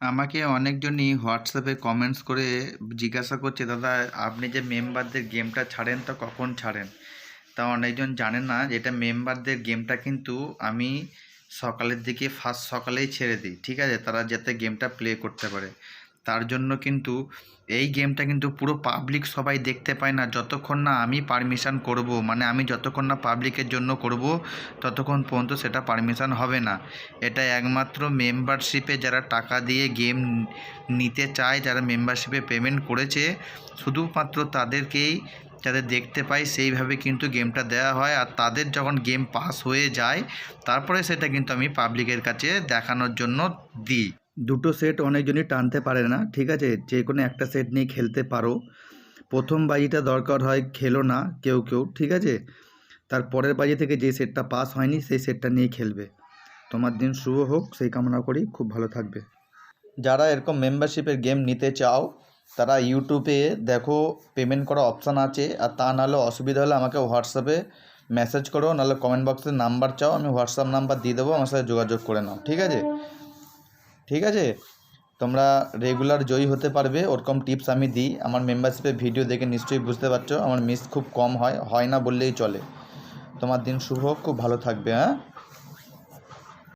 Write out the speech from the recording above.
আমাকে অনেকজনই হোয়াটসঅ্যাপে কমেন্টস করে জিজ্ঞাসা করছে, দাদা, আপনি যে মেম্বারদের গেমটা ছাড়েন তা কখন ছাড়েন? তা অনেকজন জানে না এটা মেম্বারদের গেমটা কিন্তু আমি সকালের দিকে ফার্স্ট সকালেই ছেড়ে দিই, ঠিক আছে? তারা যাতে গেমটা প্লে করতে পারে। তার জন্য কিন্তু এই গেমটা কিন্তু পুরো পাবলিক সবাই দেখতে পায় না। যতক্ষণ না আমি পারমিশন করব মানে আমি যতক্ষণ না পাবলিকের জন্য করব, ততক্ষণ পর্যন্ত সেটা পারমিশান হবে না। এটা একমাত্র মেম্বারশিপে যারা টাকা দিয়ে গেম নিতে চায়, যারা মেম্বারশিপে পেমেন্ট করেছে, শুধুমাত্র তাদেরকেই যাতে দেখতে পাই সেইভাবে কিন্তু গেমটা দেওয়া হয়। আর তাদের যখন গেম পাস হয়ে যায়, তারপরে সেটা কিন্তু আমি পাবলিকের কাছে দেখানোর জন্য দিই। দুটো সেট অনেকজনই টানতে পারে না, ঠিক আছে? যে কোনো একটা সেট নিয়ে খেলতে পারো। প্রথম বাজিটা দরকার হয় খেলো না, কেউ কেউ, ঠিক আছে? তার পরের বাজি থেকে যে সেটটা পাস হয়নি, সেই সেটটা নিয়ে খেলবে। তোমার দিন শুভ হোক, সেই কামনা করি, খুব ভালো থাকবে। যারা এরকম মেম্বারশিপের গেম নিতে চাও, তারা ইউটিউবে দেখো পেমেন্ট করা অপশান আছে। আর তা নাহলে অসুবিধা হলে আমাকে হোয়াটসঅ্যাপে মেসেজ করো, নাহলে কমেন্ট বক্সে নাম্বার চাও, আমি হোয়াটসঅ্যাপ নাম্বার দিয়ে দেবো, আমার সাথে যোগাযোগ করে নাও, ঠিক আছে? ঠিক আছে? তোমরা রেগুলার জয়ী হতে পারবে। ওরকম টিপস আমি দিই। আমার মেম্বারশিপের ভিডিও দেখে নিশ্চয়ই বুঝতে পারছ। আমার মিস খুব কম হয় হয় না বললেই চলে। তোমার দিন শুভ হোক, খুব ভালো থাকবে হ্যাঁ?